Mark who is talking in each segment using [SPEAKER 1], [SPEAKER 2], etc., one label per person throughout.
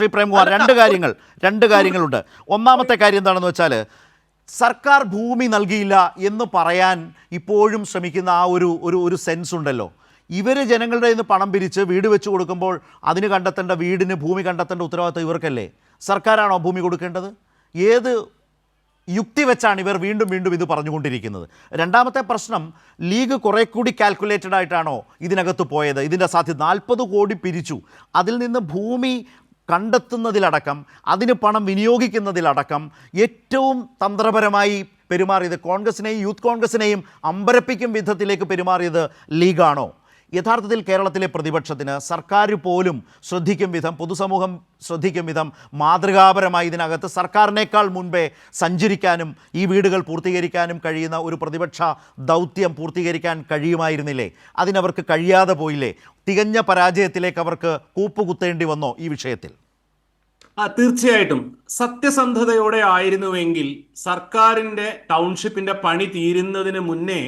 [SPEAKER 1] ശ്രീ പ്രേംകുമാർ രണ്ട് കാര്യങ്ങൾ രണ്ട് കാര്യങ്ങളുണ്ട്. ഒന്നാമത്തെ കാര്യം എന്താണെന്ന് വെച്ചാൽ സർക്കാർ ഭൂമി നൽകിയില്ല എന്ന് പറയാൻ ഇപ്പോഴും ശ്രമിക്കുന്ന ആ ഒരു ഒരു ഒരു സെൻസ് ഉണ്ടല്ലോ. ഇവർ ജനങ്ങളുടെ നിന്ന് പണം പിരിച്ച് വീട് വെച്ച് കൊടുക്കുമ്പോൾ അതിന് കണ്ടെത്തേണ്ട വീടിന് ഭൂമി കണ്ടെത്തേണ്ട ഉത്തരവാദിത്വം ഇവർക്കല്ലേ? സർക്കാരാണോ ഭൂമി കൊടുക്കേണ്ടത്? ഏത് യുക്തി വെച്ചാണ് ഇവർ വീണ്ടും വീണ്ടും ഇത് പറഞ്ഞുകൊണ്ടിരിക്കുന്നത്? രണ്ടാമത്തെ പ്രശ്നം ലീഗ് കുറെ കൂടി കാൽക്കുലേറ്റഡ് ആയിട്ടാണോ ഇതിനകത്ത് പോയത്? ഇതിന്റെ സാധ്യത നാൽപ്പത് കോടി പിരിച്ചു. അതിൽ നിന്ന് ഭൂമി കണ്ടെത്തുന്നതിലടക്കം അതിന് പണം വിനിയോഗിക്കുന്നതിലടക്കം ഏറ്റവും തന്ത്രപരമായി പെരുമാറിയത് കോൺഗ്രസിനെയും യൂത്ത് കോൺഗ്രസിനെയും അമ്പരപ്പിക്കും വിധത്തിലേക്ക് പെരുമാറിയത് ലീഗാണോ? യഥാർത്ഥത്തിൽ കേരളത്തിലെ പ്രതിപക്ഷത്തിന് സർക്കാർ പോലും ശ്രദ്ധിക്കും വിധം പൊതുസമൂഹം ശ്രദ്ധിക്കും വിധം മാതൃകാപരമായി ഇതിനകത്ത് സർക്കാരിനേക്കാൾ മുൻപേ സഞ്ചരിക്കാനും ഈ വീടുകൾ പൂർത്തീകരിക്കാനും കഴിയുന്ന ഒരു പ്രതിപക്ഷ ദൗത്യം പൂർത്തീകരിക്കാൻ കഴിയുമായിരുന്നില്ലേ? അതിനവർക്ക് കഴിയാതെ പോയില്ലേ? തികഞ്ഞ പരാജയത്തിലേക്ക് അവർക്ക് കൂപ്പുകുത്തേണ്ടി വന്നോ ഈ വിഷയത്തിൽ?
[SPEAKER 2] ആ തീർച്ചയായിട്ടും. സത്യസന്ധതയോടെ ആയിരുന്നുവെങ്കിൽ സർക്കാരിന്റെ ടൗൺഷിപ്പിന്റെ പണി തീരുന്നതിന് മുന്നേ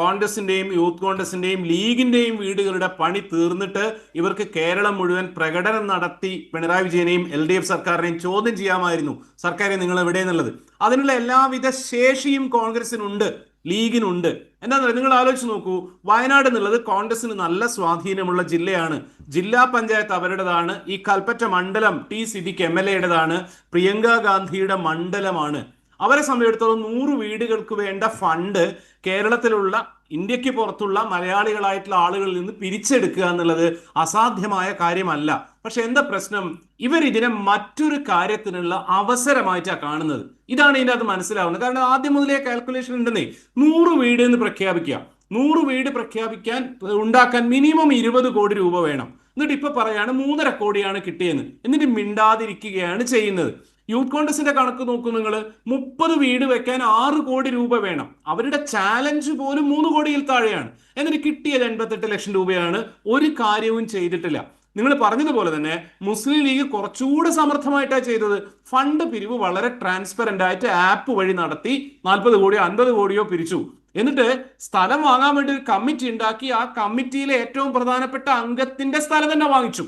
[SPEAKER 2] കോൺഗ്രസിന്റെയും യൂത്ത് കോൺഗ്രസിന്റെയും ലീഗിന്റെയും വീടുകളുടെ പണി തീർന്നിട്ട് ഇവർക്ക് കേരളം മുഴുവൻ പ്രകടനം നടത്തി പിണറായി വിജയനെയും എൽ ഡി എഫ് സർക്കാരിനെയും ചോദ്യം ചെയ്യാമായിരുന്നു. സർക്കാരെ നിങ്ങൾ എവിടെയെന്നുള്ളത് അതിനുള്ള എല്ലാവിധ ശേഷിയും കോൺഗ്രസിനുണ്ട്. ലീഗിനുണ്ട്. എന്താണെന്ന് പറയുക നിങ്ങൾ ആലോചിച്ച് നോക്കൂ. വയനാട് എന്നുള്ളത് കോൺഗ്രസിന് നല്ല സ്വാധീനമുള്ള ജില്ലയാണ്. ജില്ലാ പഞ്ചായത്ത് അവരുടേതാണ്. ഈ കൽപ്പറ്റ മണ്ഡലം ടി സിദ്ദിഖ് എം എൽ എയുടേതാണ്. പ്രിയങ്ക ഗാന്ധിയുടെ മണ്ഡലമാണ്. അവരെ സംബന്ധിച്ചിടത്തോളം നൂറ് വീടുകൾക്ക് വേണ്ട ഫണ്ട് കേരളത്തിലുള്ള ഇന്ത്യയ്ക്ക് പുറത്തുള്ള മലയാളികളായിട്ടുള്ള ആളുകളിൽ നിന്ന് പിരിച്ചെടുക്കുക എന്നുള്ളത് അസാധ്യമായ കാര്യമല്ല. പക്ഷെ എന്താ പ്രശ്നം? ഇവർ ഇതിനെ മറ്റൊരു കാര്യത്തിനുള്ള അവസരമായിട്ടാണ് കാണുന്നത്. ഇതാണ് ഇതിന്റെ അത് മനസ്സിലാവുന്നത്. കാരണം ആദ്യം മുതലേ കാൽക്കുലേഷൻ ഉണ്ടെന്നേ നൂറ് വീട് എന്ന് പ്രഖ്യാപിക്കുക. നൂറ് വീട് പ്രഖ്യാപിക്കാൻ ഉണ്ടാക്കാൻ മിനിമം ഇരുപത് കോടി രൂപ വേണം. എന്നിട്ട് ഇപ്പൊ പറയാണ് മൂന്നര കോടിയാണ് കിട്ടിയെന്ന്. എന്നിട്ട് മിണ്ടാതിരിക്കുകയാണ് ചെയ്യുന്നത്. യൂത്ത് കോൺഗ്രസിന്റെ കണക്ക് നോക്കൂ നിങ്ങൾ മുപ്പത് വീട് വെക്കാൻ ആറ് കോടി രൂപ വേണം. അവരുടെ ചാലഞ്ച് പോലും മൂന്ന് കോടിയിൽ താഴെയാണ്. എന്നിട്ട് കിട്ടിയത് എൺപത്തെട്ട് ലക്ഷം രൂപയാണ്. ഒരു കാര്യവും ചെയ്തിട്ടില്ല. നിങ്ങൾ പറഞ്ഞതുപോലെ തന്നെ മുസ്ലിം ലീഗ് കുറച്ചുകൂടെ സമർത്ഥമായിട്ടാണ് ചെയ്തത്. ഫണ്ട് പിരിവ് വളരെ ട്രാൻസ്പെറന്റ് ആയിട്ട് ആപ്പ് വഴി നടത്തി നാൽപ്പത് കോടിയോ അൻപത് കോടിയോ പിരിച്ചു. എന്നിട്ട് സ്ഥലം വാങ്ങാൻ വേണ്ടി ഒരു കമ്മിറ്റി ഉണ്ടാക്കി ആ കമ്മിറ്റിയിലെ ഏറ്റവും പ്രധാനപ്പെട്ട അംഗത്തിന്റെ സ്ഥലം തന്നെ വാങ്ങിച്ചു.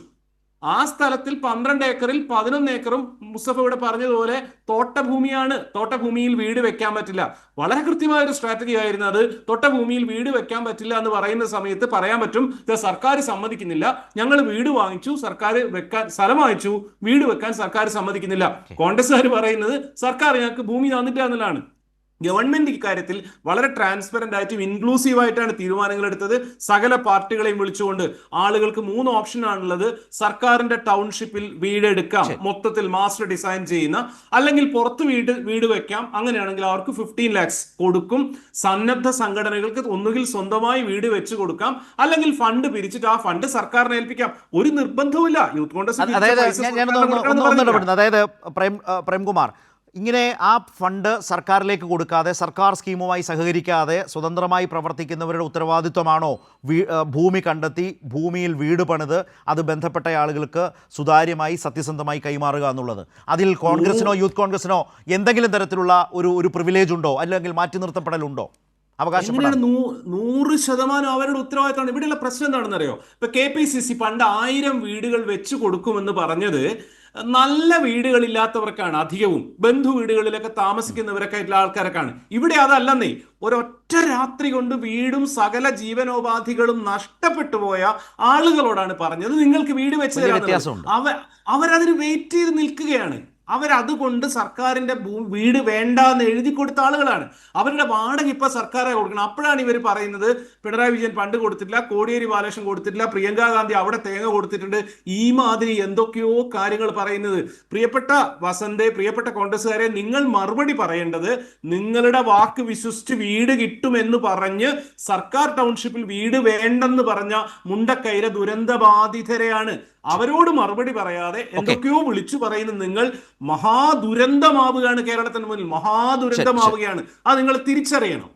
[SPEAKER 2] ആ സ്ഥലത്തിൽ പന്ത്രണ്ട് ഏക്കറിൽ പതിനൊന്ന് ഏക്കറും മുസ്തഫ ഇവിടെ പറഞ്ഞതുപോലെ തോട്ടഭൂമിയാണ്. തോട്ടഭൂമിയിൽ വീട് വെക്കാൻ പറ്റില്ല. വളരെ കൃത്യമായ ഒരു സ്ട്രാറ്റജി ആയിരുന്നു അത്. തോട്ടഭൂമിയിൽ വീട് വെക്കാൻ പറ്റില്ല എന്ന് പറയുന്ന സമയത്ത് പറയാൻ പറ്റും സർക്കാർ സമ്മതിക്കുന്നില്ല. ഞങ്ങൾ വീട് വാങ്ങിച്ചു സർക്കാർ വെക്കാൻ സ്ഥലം വാങ്ങിച്ചു വീട് വെക്കാൻ സർക്കാർ സമ്മതിക്കുന്നില്ല. കോൺഗ്രസ്സുകാർ പറയുന്നത് സർക്കാർ ഞങ്ങൾക്ക് ഭൂമി തന്നിട്ടില്ല എന്നുള്ളതാണ്. ഗവൺമെന്റ് ഇക്കാര്യത്തിൽ വളരെ ട്രാൻസ്പെറന്റ് ആയിട്ടും ഇൻക്ലൂസീവ് ആയിട്ടാണ് തീരുമാനങ്ങൾ എടുത്തത്. സകല പാർട്ടികളെയും വിളിച്ചുകൊണ്ട് ആളുകൾക്ക് മൂന്ന് ഓപ്ഷൻ ആണുള്ളത്. സർക്കാരിന്റെ ടൗൺഷിപ്പിൽ വീട് എടുക്കാം മൊത്തത്തിൽ മാസ്റ്റർ ഡിസൈൻ ചെയ്യുന്ന അല്ലെങ്കിൽ പുറത്ത് വീട് വീട് വെക്കാം. അങ്ങനെയാണെങ്കിൽ അവർക്ക് ഫിഫ്റ്റീൻ ലാക്സ് കൊടുക്കും. സന്നദ്ധ സംഘടനകൾക്ക് ഒന്നുകിൽ സ്വന്തമായി വീട് വെച്ച് കൊടുക്കാം. അല്ലെങ്കിൽ ഫണ്ട് പിരിച്ചിട്ട് ആ ഫണ്ട് സർക്കാരിനെ ഏൽപ്പിക്കാം. ഒരു നിർബന്ധവുമില്ല. യൂത്ത് കോൺഗ്രസ്
[SPEAKER 1] അത് അതായത് പ്രേംകുമാർ ഇങ്ങനെ ആ ഫണ്ട് സർക്കാരിലേക്ക് കൊടുക്കാതെ സർക്കാർ സ്കീമുമായി സഹകരിക്കാതെ സ്വതന്ത്രമായി പ്രവർത്തിക്കുന്നവരുടെ ഉത്തരവാദിത്വമാണോ ഭൂമി കണ്ടെത്തി ഭൂമിയിൽ വീട് പണിത് അത് ബന്ധപ്പെട്ട ആളുകൾക്ക് സുതാര്യമായി സത്യസന്ധമായി കൈമാറുക എന്നുള്ളത്? അതിൽ കോൺഗ്രസിനോ യൂത്ത് കോൺഗ്രസിനോ എന്തെങ്കിലും തരത്തിലുള്ള ഒരു ഒരു പ്രിവിലേജ് ഉണ്ടോ? അല്ലെങ്കിൽ മാറ്റി നിർത്തപ്പെടലുണ്ടോ
[SPEAKER 2] അവകാശം നൂറ് ശതമാനം അവരുടെ ഉത്തരവാദിത്തമാണ് ഇവിടെയുള്ള പ്രശ്നം എന്താണെന്നറിയോ? ഇപ്പൊ കെ പി സി സി പണ്ട് ആയിരം വീടുകൾ വെച്ചു കൊടുക്കുമെന്ന് പറഞ്ഞത് നല്ല വീടുകളില്ലാത്തവർക്കാണ് അധികവും. ബന്ധു വീടുകളിലൊക്കെ താമസിക്കുന്നവരൊക്കെ ആയിട്ടുള്ള ആൾക്കാരൊക്കെയാണ്. ഇവിടെ അതല്ലെന്നേ. ഒരൊറ്റ രാത്രി കൊണ്ട് വീടും സകല ജീവനോപാധികളും നഷ്ടപ്പെട്ടു പോയ ആളുകളോടാണ് പറഞ്ഞത്. നിങ്ങൾക്ക് വീട് വെച്ച്
[SPEAKER 1] വലിയ
[SPEAKER 2] തരാമെന്നുള്ളത്.
[SPEAKER 1] വ്യത്യാസമുണ്ട്.
[SPEAKER 2] അവ അവരതിന് വെയിറ്റ് ചെയ്ത് നിൽക്കുകയാണ്. അവരതുകൊണ്ട് സർക്കാരിന്റെ വീട് വേണ്ട എന്ന് എഴുതി കൊടുത്ത ആളുകളാണ്. അവരുടെ വാടക ഇപ്പൊ സർക്കാരെ കൊടുക്കണം. അപ്പോഴാണ് ഇവർ പറയുന്നത് പിണറായി വിജയൻ പണ്ട് കൊടുത്തിട്ടില്ല കോടിയേരി ബാലകൃഷ്ണൻ കൊടുത്തിട്ടില്ല പ്രിയങ്ക ഗാന്ധി അവിടെ തേങ്ങ കൊടുത്തിട്ടുണ്ട്. ഈ മാതിരി എന്തൊക്കെയോ കാര്യങ്ങൾ പറയുന്നത്. പ്രിയപ്പെട്ട വസന്തെ പ്രിയപ്പെട്ട കോൺഗ്രസ്സുകാരെ നിങ്ങൾ മറുപടി പറയേണ്ടത് നിങ്ങളുടെ വാക്ക് വിശ്വസിച്ച് വീട് കിട്ടുമെന്ന് പറഞ്ഞ് സർക്കാർ ടൗൺഷിപ്പിൽ വീട് വേണ്ടെന്ന് പറഞ്ഞ മുണ്ടക്കൈര ദുരന്തബാധിതരെയാണ്. അവരോട് മറുപടി പറയാതെ എന്തൊക്കെയോ വിളിച്ചു പറയുന്ന നിങ്ങൾ മഹാദുരന്തമാവുകയാണ് കേരളത്തിന് മുന്നിൽ. മഹാദുരന്തമാവുകയാണ്. അത് നിങ്ങൾ തിരിച്ചറിയണം.